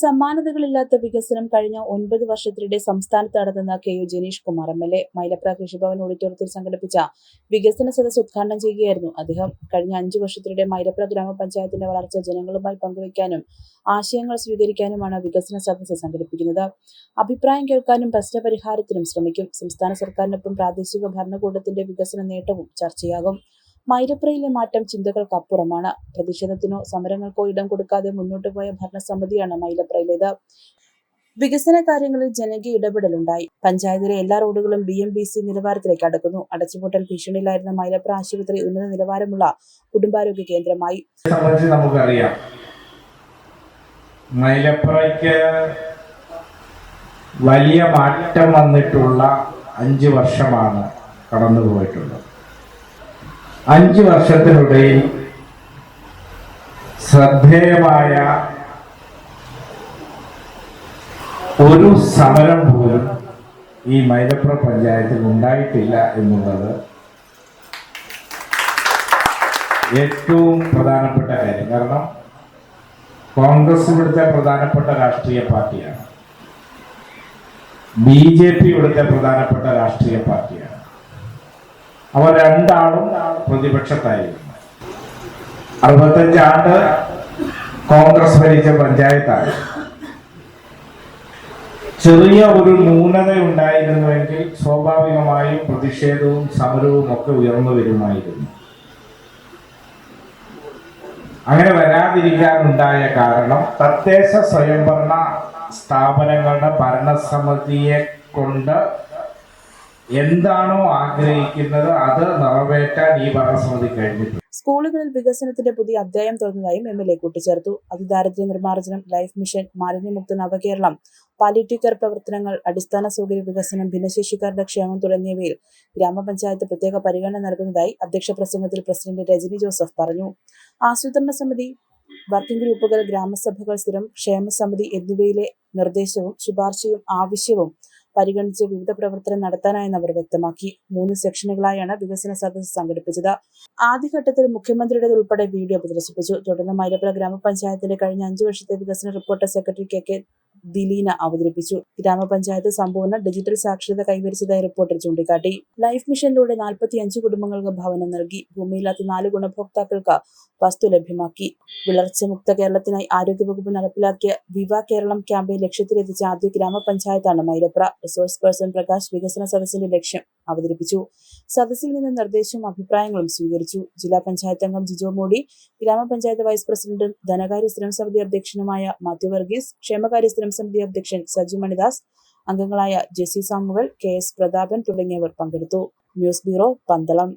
സമാനതകളില്ലാത്ത വികസനം കഴിഞ്ഞ ഒൻപത് വർഷത്തിനിടെ സംസ്ഥാനത്ത് നടത്തുന്ന K U Janeesh Kumar M L A Mylapra Krishibhavan ഓഡിറ്റോറിയത്തിൽ സംഘടിപ്പിച്ച വികസന സദസ് ഉദ്ഘാടനം ചെയ്യുകയായിരുന്നു. അദ്ദേഹം കഴിഞ്ഞ അഞ്ചു വർഷത്തിനിടെ മൈലപ്ര ഗ്രാമപഞ്ചായത്തിന്റെ വളർച്ച ജനങ്ങളുമായി പങ്കുവയ്ക്കാനും ആശയങ്ങൾ സ്വീകരിക്കാനുമാണ് വികസന സദസ് സംഘടിപ്പിക്കുന്നത്. അഭിപ്രായം കേൾക്കാനും പ്രശ്നപരിഹാരത്തിനും ശ്രമിക്കും. സംസ്ഥാന സർക്കാരിനൊപ്പം പ്രാദേശിക ഭരണകൂടത്തിന്റെ വികസന നേട്ടവും ചർച്ചയാകും. മൈലപ്രയിലെ മാറ്റം ചിന്തകൾക്കപ്പുറമാണ്. പ്രതിഷേധത്തിനോ സമരങ്ങൾക്കോ ഇടം കൊടുക്കാതെ മുന്നോട്ട് പോയ ഭരണസമിതിയാണ് മൈലപ്രയിലേത് വികസന കാര്യങ്ങളിൽ ജനകീയ ഇടപെടലുണ്ടായി. പഞ്ചായത്തിലെ എല്ലാ റോഡുകളും ബി എം ബി സി നിലവാരത്തിലേക്ക് അടുക്കുന്നു. അടച്ചുപൂട്ടൽ ഭീഷണിയിലായിരുന്ന മൈലപ്ര ആശുപത്രി ഉന്നത നിലവാരമുള്ള കുടുംബാരോഗ്യ കേന്ദ്രമായി. നമുക്കറിയാം. മൈലപ്രയ്ക്ക് വലിയ മാറ്റം വന്നിട്ടുള്ള അഞ്ച് വർഷമാണ് കടന്നു പോയിട്ടുള്ളത് അഞ്ച് വർഷത്തിനുള്ളിൽ ശ്രദ്ധേയമായ ഒരു സമരം പോലും ഈ മൈലപ്പുറ പഞ്ചായത്തിൽ ഉണ്ടായിട്ടില്ല എന്നുള്ളത് ഏറ്റവും പ്രധാനപ്പെട്ട കാര്യം. കാരണം കോൺഗ്രസ് ഇവിടുത്തെ പ്രധാനപ്പെട്ട രാഷ്ട്രീയ പാർട്ടിയാണ്. ബി ജെ പി ഇവിടുത്തെ പ്രധാനപ്പെട്ട രാഷ്ട്രീയ പാർട്ടിയാണ്. അവർ രണ്ടാളും പ്രതിപക്ഷത്തായിരുന്നു. അറുപത്തഞ്ചാണ്ട് കോൺഗ്രസ് ഭരിച്ച പഞ്ചായത്താണ് ചെറിയ ഒരു ന്യൂനത ഉണ്ടായിരുന്നുവെങ്കിൽ സ്വാഭാവികമായും പ്രതിഷേധവും സമരവും ഒക്കെ ഉയർന്നു വരുമായിരുന്നു. അങ്ങനെ വരാതിരിക്കാനുണ്ടായ കാരണം തദ്ദേശ സ്വയംഭരണ സ്ഥാപനങ്ങളുടെ ഭരണസമിതിയെ കൊണ്ട് എന്താണോ ആഗ്രഹിക്കുന്നത് അത് നിറവേറ്റാൻ ഈ ഭരണസമിതി കഴിഞ്ഞിട്ടുണ്ട്. സ്കൂളുകളിൽ വികസനത്തിന്റെ പുതിയ അധ്യായം തുറന്നതായും എം എൽ എ കൂട്ടിച്ചേർത്തു. അതിദാരിദ്ര്യ നിർമ്മാർജനം ലൈഫ് മിഷൻ മാലിന്യമുക്ത നവകേരളം പാലിറ്റിക്കർ പ്രവർത്തനങ്ങൾ അടിസ്ഥാന സൗകര്യ വികസനം ഭിന്നശേഷിക്കാരുടെ ക്ഷേമം തുടങ്ങിയവയിൽ ഗ്രാമപഞ്ചായത്ത് പ്രത്യേക പരിഗണന നൽകുന്നതായി അധ്യക്ഷ പ്രസംഗത്തിൽ പ്രസിഡന്റ് രജനി ജോസഫ് പറഞ്ഞു. ആസൂത്രണ സമിതി വർക്കിംഗ് ഗ്രൂപ്പുകൾ ഗ്രാമസഭകൾ സ്ഥിരം ക്ഷേമസമിതി എന്നിവയിലെ നിർദ്ദേശവും ശുപാർശയും ആവശ്യവും പരിഗണിച്ച് വിവിധ പ്രവർത്തനം നടത്താനായെന്ന് അവർ വ്യക്തമാക്കി. മൂന്ന് സെക്ഷനുകളായാണ് വികസന സദസ്സ് സംഘടിപ്പിച്ചത്. ആദ്യഘട്ടത്തിൽ മുഖ്യമന്ത്രിയുടെ ഉൾപ്പെടെ വീഡിയോ പ്രദർശിപ്പിച്ചു. തുടർന്ന് മൈലപ്പുഴ ഗ്രാമപഞ്ചായത്തിന്റെ കഴിഞ്ഞ അഞ്ചു വർഷത്തെ വികസന report secretary K K Dileena അവതരിപ്പിച്ചു. ഗ്രാമപഞ്ചായത്ത് സമ്പൂർണ ഡിജിറ്റൽ സാക്ഷരത കൈവരിച്ചതായി റിപ്പോർട്ടർ ചൂണ്ടിക്കാട്ടി. ലൈഫ് മിഷനിലൂടെ നാൽപ്പത്തിയഞ്ച് കുടുംബങ്ങൾക്ക് ഭവനം നൽകി. ഭൂമിയില്ലാത്ത നാല് ഗുണഭോക്താക്കൾക്ക് വസ്തു ലഭ്യമാക്കി. വിളർച്ച മുക്ത കേരളത്തിനായി ആരോഗ്യവകുപ്പ് നടപ്പിലാക്കിയ വിവ കേരളം ക്യാമ്പയിൻ ലക്ഷ്യത്തിലെത്തിച്ച ആദ്യ ഗ്രാമപഞ്ചായത്താണ് മൈലപ്ര. റിസോഴ്സ് പേഴ്സൺ പ്രകാശ് വികസന സദസ്സിന്റെ ലക്ഷ്യം. അവതരിപ്പിച്ചു. സദസ്സിൽ നിന്ന് നിർദ്ദേശവും അഭിപ്രായങ്ങളും സ്വീകരിച്ചു. ജില്ലാ പഞ്ചായത്ത് അംഗം ജിജോ മോഡി ഗ്രാമപഞ്ചായത്ത് വൈസ് പ്രസിഡന്റും ധനകാര്യ സ്ഥിരം സമിതി അധ്യക്ഷനുമായ മാത്യു വർഗീസ് ക്ഷേമകാര്യ സ്ഥിരം സമിതി അധ്യക്ഷൻ സജു മണിദാസ് അംഗങ്ങളായ Jessy Samuel K S Prathapan തുടങ്ങിയവർ പങ്കെടുത്തു. News bureau Pandalam.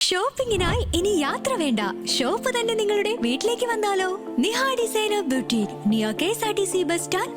ഷോപ്പിംഗിനായി ഇനി യാത്ര വേണ്ട. ഷോപ്പ് തന്നെ നിങ്ങളുടെ വീട്ടിലേക്ക് വന്നാലോ? Niha designer beauty near K S R T C bus stand